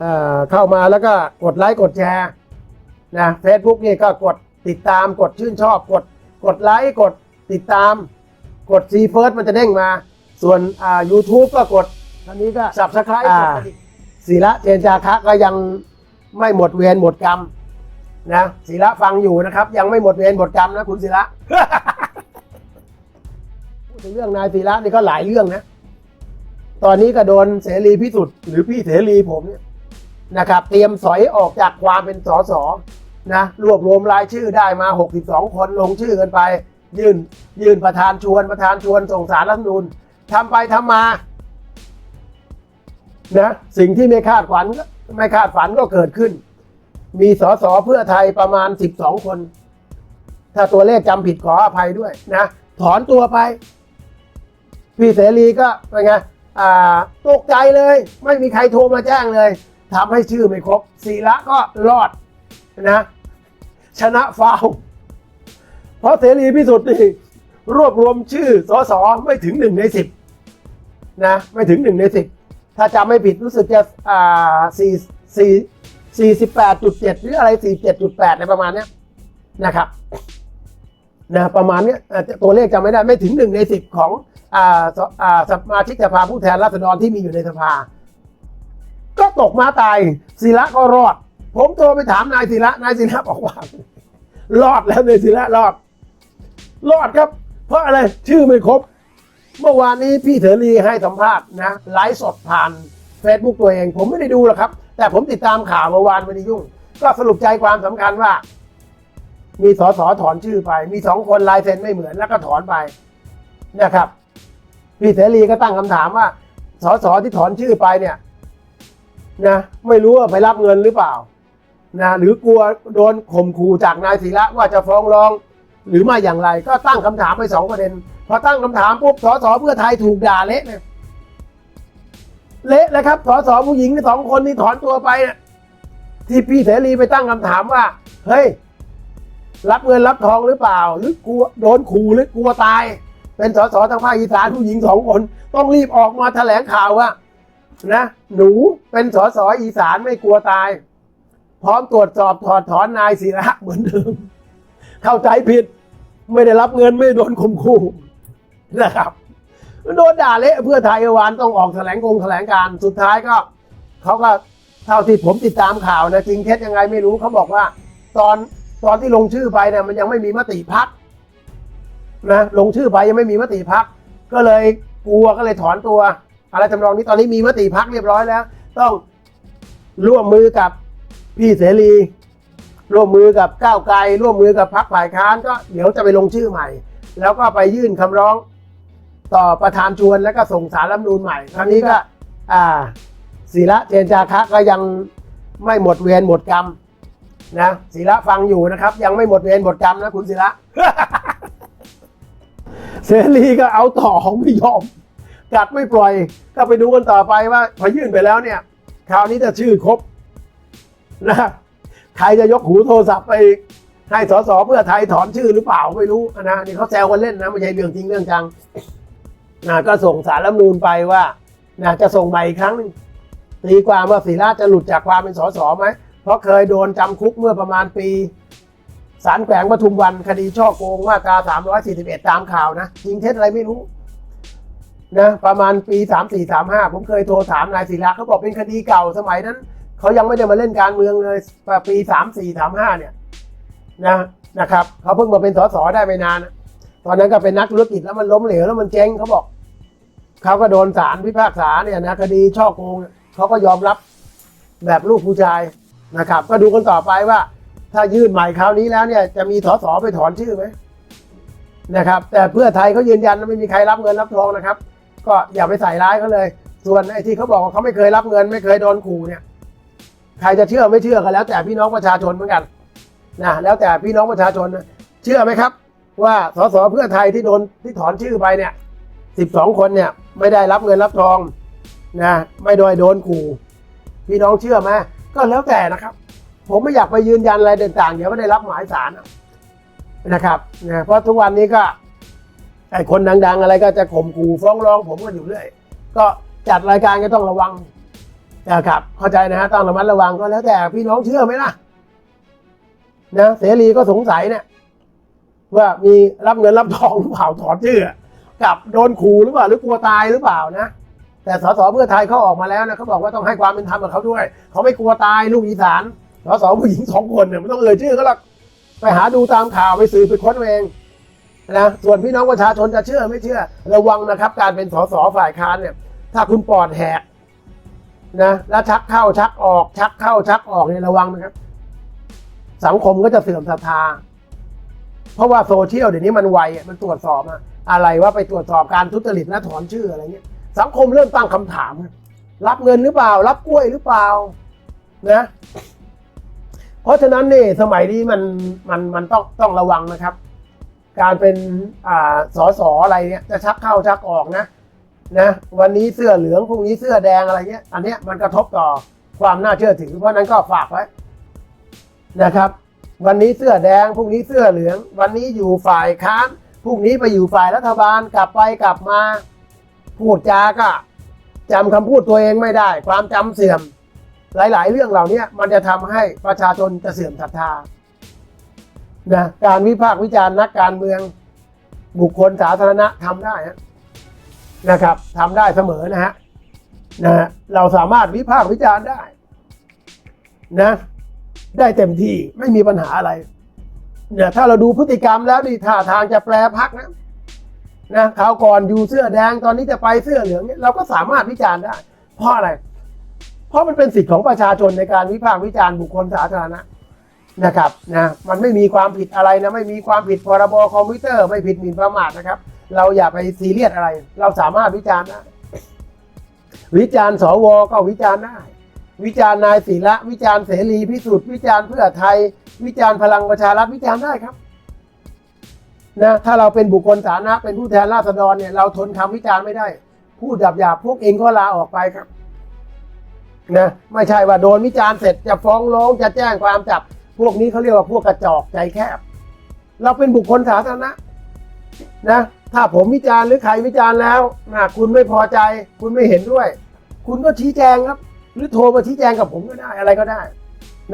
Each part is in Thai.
เอ่อเข้ามาแล้วก็กดไลค์กดแชร์นะเฟซบุ๊กนี่ก็กดติดตามกดชื่นชอบกดกดไลค์กดติดตาม กดซีเฟิร์สมันจะเด้งมา ส่วนอ่า YouTube ก็กดอันนี้ก็สับสไครต์กดกระดิ่งศิระเจนจาคะก็ยังไม่หมดเวรหมดกรรมนะศิระฟังอยู่นะครับ ยังไม่หมดเวรหมดกรรมนะคุณศิระพูดถึงเรื่องนายศิระนี่ก็หลายเรื่องนะ ตอนนี้ก็โดนเสรีพิสุทธิ์หรือพี่เสรีผมเนี่ย นะครับ เตรียมสอยออกจากความเป็นสสนะรวบรวมรายชื่อได้มา 62 คนลงชื่อกันไป ยื่นยื่นประธานชวนประธานชวนส่งสารรัฐมนูญทำไปทำมานะสิ่งที่ไม่คาดฝันก็ไม่คาดฝันก็เกิดขึ้น มีสสเพื่อไทยประมาณ 12 คน ถ้าตัวเลขจำผิดขออภัยด้วยนะถอนตัวไป พี่เสรีก็เป็นไงอ่าตกใจเลย ไม่มีใครโทรมาแจ้งเลย ทำให้ชื่อไม่ครบศิระก็รอดนะ ชนะฟาวเพราะเสรีพิสุทธิ์นี่รวบรวมชื่อสสไม่ถึงหนึ่งในสิบนะไม่ถึงหนึ่งในสิบถ้าจำไม่ผิดรู้สึกจะอ่าสี่สี่สี่สิบแปดจุดเจ็ดหรืออะไรสี่เจ็ดจุดแปดในประมาณเนี้ยนะครับนะประมาณเนี้ยตัวเลขจำไม่ได้ไม่ถึงหนึ่งในสิบของอ่าสอ่าสมาชิกสภาผู้แทนราษฎรที่มีอยู่ในสภา ก็ตกมาตายศิระก็รอด ผมโทรไปถามนายศิระนายศิระบอกว่า รอดแล้วนายศิระรอด รอดครับ เพราะอะไรชื่อไม่ครบ เมื่อวานนี้พี่เถรีให้สัมภาษณ์นะไลฟ์สดผ่าน Facebook ตัวเอง ผมไม่ได้ดูหรอกครับ แต่ผมติดตามข่าวเมื่อวานไม่ได้ยุ่ง ก็สรุปใจความสำคัญว่า มีสสถอนชื่อไป มีสองคนลายเซ็นไม่เหมือนแล้วก็ถอนไปนะครับพี่เสรีก็ตั้งคำถามว่าสสที่ถอนชื่อไปเนี่ย นะไม่รู้ว่าไปรับเงินหรือเปล่านะหรือกลัวโดนข่มขู่จากนายศิระว่าจะฟ้องร้อง หรือไม่อย่างไรก็ตั้งคำถามไปสองประเด็นพอตั้งคำถามปุ๊บสสเพื่อไทยถูกด่าเละเลยเละเลยครับสสผู้หญิงสองคนที่ถอนตัวไปที่พี่เสรีไปตั้งคำถามว่า เฮ้ย รับเงินรับทองหรือเปล่า หรือกลัวโดนขู่หรือกลัวตาย เป็นสสทางภาคอีสานผู้หญิงสองคน ต้องรีบออกมาแถลงข่าวว่า นะ หนูเป็นสสอีสานไม่กลัวตาย พร้อมตรวจสอบถอดถอนนายศิระเหมือนเดิม เข้าใจผิด ไม่ได้รับเงินไม่โดนข่มขู่นะครับโดนด่าเละเพื่อไทยเอวานต้องออกแถลงกงแถลงการสุดท้ายก็เขาก็เท่าที่ผมติดตามข่าวนะจริงเท็จยังไงไม่รู้เขาบอกว่า ตอนตอนที่ลงชื่อไปเนี่ยมันยังไม่มีมติพักนะลงชื่อไปยังไม่มีมติพักก็เลยกลัวก็เลยถอนตัว อะไรทำนองนี้ตอนนี้มีมติพักเรียบร้อยแล้ว ต้องร่วมมือกับพี่เสรี ร่วมมือกับก้าวไกล ร่วมมือกับพรรคฝ่ายค้านก็เดี๋ยวจะไปลงชื่อใหม่ แล้วก็ไปยื่นคำร้องต่อประธานชวนแล้วก็ส่งสารรัฐธรรมนูญใหม่ครั้งนี้ก็อ่าศิระเจนจาคะก็ยังไม่หมดเวรหมดกรรมนะศิระฟังอยู่นะครับ ยังไม่หมดเวรหมดกรรมนะคุณศิระ เสรีก็เอาต่อของไม่ยอม กัดไม่ปล่อยก็ไปดูกันต่อไปว่าพอยื่นไปแล้วเนี่ย คราวนี้จะชื่อครบนะใครจะยกหูโทรศัพท์ไปให้สสเพื่อไทยถอนชื่อหรือเปล่าไม่รู้นะนี่เขาแซวกันเล่นนะไม่ใช่เรื่องจริงเรื่องจังนะก็ส่งสารรัฐมนูญไปว่านะจะส่งใหม่อีกครั้งหนึงตีความว่าศิระจะหลุดจากความเป็นสสไหมเพราะเคยโดนจำคุกเมื่อประมาณปีศาลแขวงปทุมวันคดีช่อโกงมาตรา341 ตามข่าวนะ จริงเท็จอะไรไม่รู้ นะประมาณปี 3435 ผมเคยโทรถามนายศิระเขาบอกเป็นคดีเก่าสมัยนั้นเขายังไม่ได้มาเล่นการเมืองเลยปี 3435 เนี่ยนะนะครับเขาเพิ่งมาเป็นสสได้ไม่นาน ตอนนั้นก็เป็นนักธุรกิจแล้วมันล้มเหลวแล้วมันเจ๊งเขาบอกเขาก็โดนศาลพิพากษาเนี่ยนะคดีช่อโกงเขาก็ยอมรับแบบลูกผู้ชายนะครับ ก็ดูกันต่อไปว่า ถ้ายื่นใหม่คราวนี้แล้วเนี่ยจะมีสสไปถอนชื่อไหมนะครับ แต่เพื่อไทยเขายืนยันว่าไม่มีใครรับเงินรับทองนะครับ ก็อย่าไปใส่ร้ายเขาเลย ส่วนไอ้ที่เขาบอกว่าเขาไม่เคยรับเงิน ไม่เคยโดนขู่เนี่ย ใครจะเชื่อไม่เชื่อก็แล้ว แต่พี่น้องประชาชนเหมือนกันนะแล้วแต่พี่น้องประชาชนนะเชื่อไหมครับ ว่าสสเพื่อไทยที่โดนที่ถอนชื่อไปเนี่ยสิบสองคนเนี่ยไม่ได้รับเงินรับทองนะไม่โดยโดนขู่พี่น้องเชื่อไหมก็แล้วแต่นะครับ ผมไม่อยากไปยืนยันอะไรต่างๆเดี๋ยวไม่ได้รับหมายสารนะครับนะเพราะทุกวันนี้ก็ ไอ้คนดัง ๆ อะไรก็จะข่มขู่ฟ้องร้องผมกันอยู่เรื่อย ก็จัดรายการก็ต้องระวังนะครับเข้าใจนะฮะต้องระมัดระวังก็แล้วแต่พี่น้องเชื่อไหมล่ะนะเสรีก็สงสัยเนี่ยว่ามีรับเงินรับทองหรือเปล่าถอนชื่อกับโดนขู่หรือเปล่าหรือกลัวตายหรือเปล่านะแต่สสเพื่อไทยเขาออกมาแล้วนะเขาบอกว่าต้องให้ความเป็นธรรมกับเขาด้วย เขาไม่กลัวตายลูกอีสานสสผู้หญิงสองคนเนี่ยไม่ต้องเอ่ยชื่อก็หรอกไปหาดูตามข่าวไปสืบไปค้นเอง นะส่วนพี่น้องประชาชนจะเชื่อไม่เชื่อ ระวังนะครับ การเป็นสสฝ่ายค้านเนี่ย ถ้าคุณปอดแหกนะแล้วชักเข้าชักออก ชักเข้าชักออกเนี่ยระวังนะครับ สังคมก็จะเสื่อมศรัทธา เพราะว่าโซเชียลเดี๋ยวนี้มันไวมันตรวจสอบอะอะไรว่าไปตรวจสอบการทุจริตและถอนชื่ออะไรเงี้ย สังคมเริ่มตั้งคำถาม รับเงินหรือเปล่า รับกล้วยหรือเปล่า นะ เพราะฉะนั้นนี่สมัยนี้มันมันมันต้องต้องระวังนะครับ การเป็นอ่าสอสออะไรเนี่ยจะชักเข้าชักออกนะนะวันนี้เสื้อเหลืองพรุ่งนี้เสื้อแดงอะไรเงี้ย อันเนี้ยมันกระทบต่อความน่าเชื่อถือ เพราะนั้นก็ฝากไว้นะครับ วันนี้เสื้อแดงพรุ่งนี้เสื้อเหลือง วันนี้อยู่ฝ่ายค้านพรุ่งนี้ไปอยู่ฝ่ายรัฐบาลกลับไปกลับมา พูดจาก็จำคำพูดตัวเองไม่ได้ ความจำเสื่อม หลาย ๆ เรื่องเหล่านี้มันจะทำให้ประชาชนจะเสื่อมศรัทธา นะการวิพากษ์วิจารณ์นักการเมือง บุคคลสาธารณะทำได้นะครับทำได้เสมอนะฮะนะฮะเราสามารถวิพากษ์วิจารณ์ได้ นะ ได้เต็มที่ไม่มีปัญหาอะไรเนี่ยถ้าเราดูพฤติกรรมแล้วนี่ท่าทางจะแปรพักนะนะคราวก่อนอยู่เสื้อแดงตอนนี้จะไปเสื้อเหลืองเนี่ยเราก็สามารถวิจารณ์ได้ เพราะอะไร เพราะมันเป็นสิทธิของประชาชนในการวิพากษ์วิจารณ์บุคคลสาธารณะ นะครับนะมันไม่มีความผิดอะไรนะไม่มีความผิดพรบคอมพิวเตอร์ไม่ผิดหมิ่นประมาทนะครับ เราอย่าไปซีเรียสอะไร เราสามารถวิจารณ์ได้วิจารณ์สวก็วิจารณ์ได้ วิจารณ์นายศิระวิจารณ์เสรีพิสุทธิ์วิจารณ์เพื่อไทย วิจารณ์พลังประชารัฐวิจารณ์ได้ครับนะถ้าเราเป็นบุคคลสาธารณะเป็นผู้แทนราษฎรเนี่ยเราทนคำวิจารณ์ไม่ได้ พูดหยาบหยาบๆพวกเองก็ลาออกไปครับนะไม่ใช่ว่าโดนวิจารณ์เสร็จจะฟ้องร้องจะแจ้งความจับ พวกนี้เขาเรียกว่าพวกกระจอกใจแคบ เราเป็นบุคคลสาธารณะนะ ถ้าผมวิจารณ์หรือใครวิจารณ์แล้วนะคุณไม่พอใจ คุณไม่เห็นด้วย คุณก็ชี้แจงครับ หรือโทรมาชี้แจงกับผมก็ได้อะไรก็ได้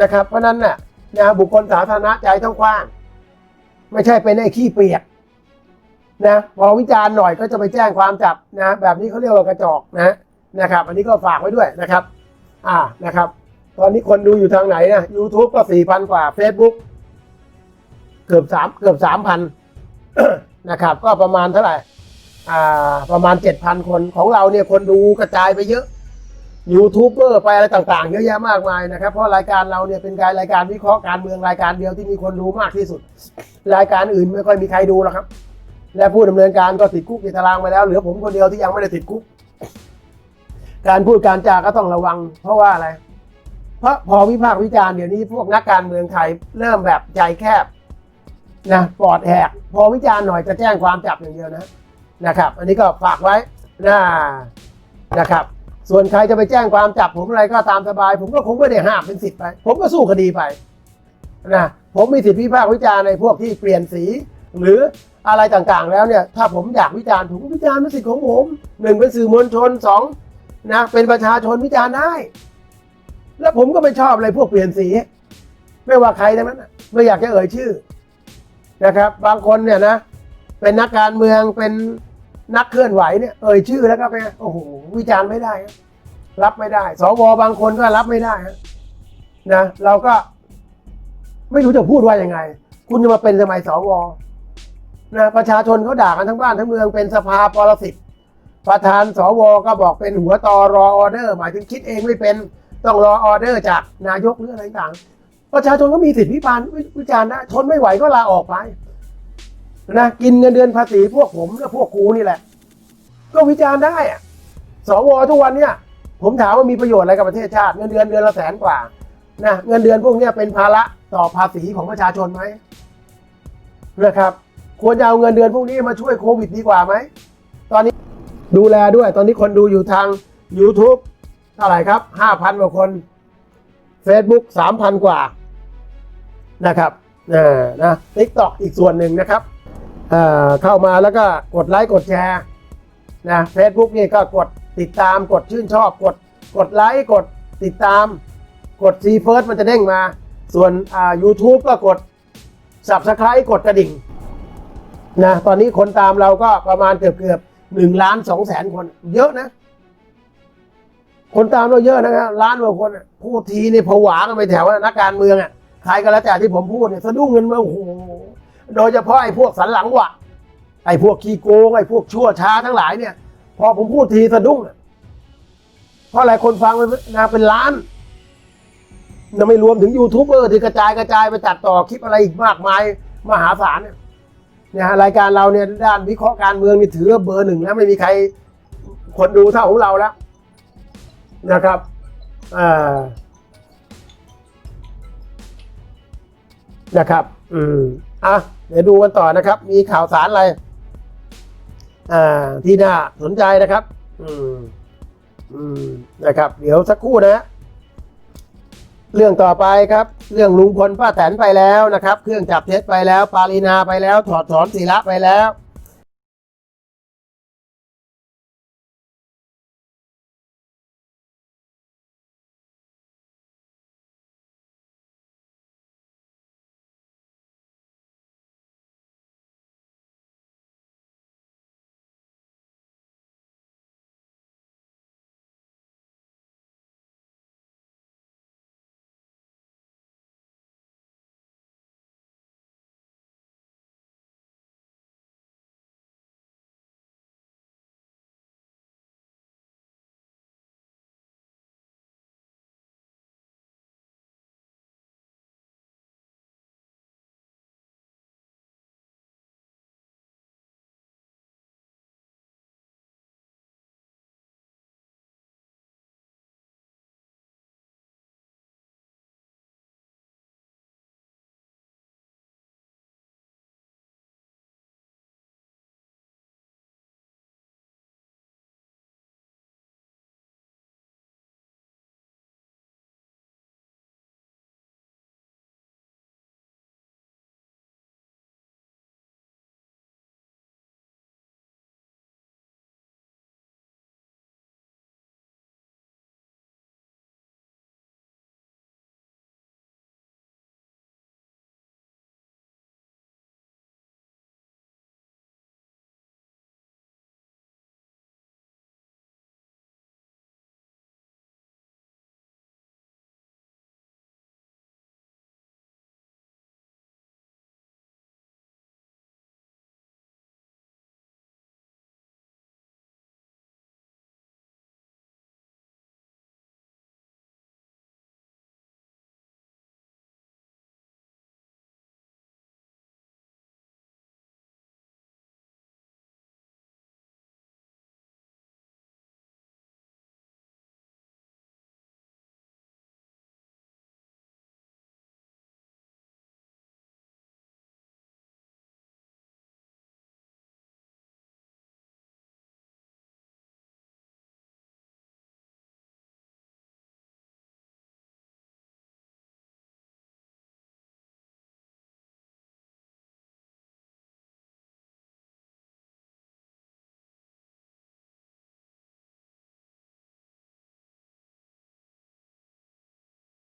นะครับ เพราะนั้นน่ะนะบุคคลสาธารณะใจต้องกว้าง ไม่ใช่เป็นไอ้ขี้เปียกนะพอวิจารณ์หน่อยก็จะไปแจ้งความจับนะ แบบนี้เขาเรียกว่ากระจอกนะนะครับ อันนี้ก็ฝากไว้ด้วยนะครับ อ่านะครับ ตอนนี้คนดูอยู่ทางไหนนะ YouTube ก็สี่พันกว่า Facebook เกือบสามเกือบสามพันนะครับ ก็ประมาณเท่าไหร่อ่าประมาณเจ็ดพันคนของเราเนี่ยคนดูกระจายไปเยอะยูทูบเบอร์ไปอะไรต่างๆ เยอะแยะมากมายนะครับ เพราะรายการเราเนี่ยเป็นการรายการวิเคราะห์การเมืองรายการเดียวที่มีคนดูมากที่สุด รายการอื่นไม่ค่อยมีใครดูหรอกครับ และผู้ดำเนินการก็ติดคุกติดตารางไปแล้วเหลือผมคนเดียวที่ยังไม่ได้ติดคุก การพูดการจาก็ต้องระวัง เพราะว่าอะไร เพราะพอวิพากษ์วิจารณ์เดี๋ยวนี้พวกนักการเมืองไทยเริ่มแบบใจแคบนะปอดแหก พอวิจารณ์หน่อยจะแจ้งความจับอย่างเดียวนะนะครับ อันนี้ก็ฝากไว้นะนะครับ ส่วนใครจะไปแจ้งความจับผมอะไรก็ตามสบาย ผมก็คงไม่ได้ห้ามเป็นสิทธิ์ไป ผมก็สู้คดีไปนะผมมีสิทธิวิพากษ์วิจารณ์ในพวกที่เปลี่ยนสี หรืออะไรต่างๆ แล้วเนี่ย ถ้าผมอยากวิจารณ์ผมก็วิจารณ์เป็นสิทธิ์ของผมหนึ่งเป็นสื่อมวลชนสองนะเป็นประชาชนวิจารณ์ได้ แล้วผมก็ไม่ชอบอะไรพวกเปลี่ยนสี ไม่ว่าใครทั้งนั้นไม่อยากจะเอ่ยชื่อนะครับ บางคนเนี่ยนะ เป็นนักการเมืองเป็นนักเคลื่อนไหวเนี่ยเอ่ยชื่อแล้วก็ไปโอ้โหวิจารณ์ไม่ได้รับรับไม่ได้ สวบางคนก็รับไม่ได้นะเราก็ ไม่รู้จะพูดว่ายังไง คุณจะมาเป็นสมัยสวนะประชาชนเขาด่ากันทั้งบ้านทั้งเมืองเป็นสภาปรสิตประธานสวก็บอกเป็นหัวตอรอออเดอร์ หมายถึงคิดเองไม่เป็น ต้องรอออเดอร์จากนายกหรืออะไรต่างประชาชนก็มีสิทธิวิพากษ์วิจารณ์ได้ทนไม่ไหวก็ลาออกไปนะกินเงินเดือนภาษีพวกผมและพวกกูนี่แหละ ก็วิจารณ์ได้อะสวทุกวันเนี่ย ผมถามว่ามีประโยชน์อะไรกับประเทศชาติเงินเดือนเดือนละแสนกว่านะเงินเดือนพวกนี้เป็นภาระต่อภาษีของประชาชนไหมนะครับ ควรจะเอาเงินเดือนพวกนี้มาช่วยโควิดดีกว่าไหมตอนนี้ดูแลด้วย ตอนนี้คนดูอยู่ทาง YouTube เท่าไหร่ครับห้าพันกว่าคน Facebook สามพันกว่านะครับเออนะ TikTok อีกส่วนหนึ่งนะครับเอ่อเข้ามาแล้วก็กดไลค์กดแชร์นะ Facebook นี่ก็กดติดตามกดชื่นชอบ กดกดไลค์กดติดตาม กดซีเฟิร์สมันจะเด้งมา ส่วนอ่า u t u b e ก็กด Subscribe กดกระดิ่งนะตอนนี้คนตามเราก็ประมาณเกือบเกือบหนึ่งล้านสองแสนคน เยอะนะ คนตามเราเยอะนะครับล้านกว่าคนพูดทีนี่ผวากันไปแถวนะนักการเมืองอะใครก็แล้วแต่ที่ผมพูดเนี่ยสะดุ้งเงินมาโอ้โหโดยเฉพาะไอ้พวกสันหลังวะไอ้พวกขี้โกงไอ้พวกชั่วช้าทั้งหลายเนี่ย พอผมพูดทีสะดุ้งเพราะอะไรคนฟังมันนาเป็นล้านยังไม่รวมถึงยูทูบเบอร์ที่กระจายกระจายไปตัดต่อคลิปอะไรอีกมากมายมหาศาลเนี่ยนะฮะรายการเราเนี่ยด้านวิเคราะห์การเมืองนี่ถือเบอร์หนึ่งแล้วไม่มีใครคนดูเท่าของเราแล้ว นะครับนะครับ อืมอะ เดี๋ยวดูกันต่อนะครับ มีข่าวสารอะไร อ่า ที่น่าสนใจนะครับ อืม อืม นะครับ เดี๋ยวสักครู่นะ เรื่องต่อไปครับ เรื่องลุงพลป้าแตนไปแล้วนะครับ เครื่องจับเท็จไปแล้ว ปารีนาไปแล้ว ถอดถอนศีระไปแล้ว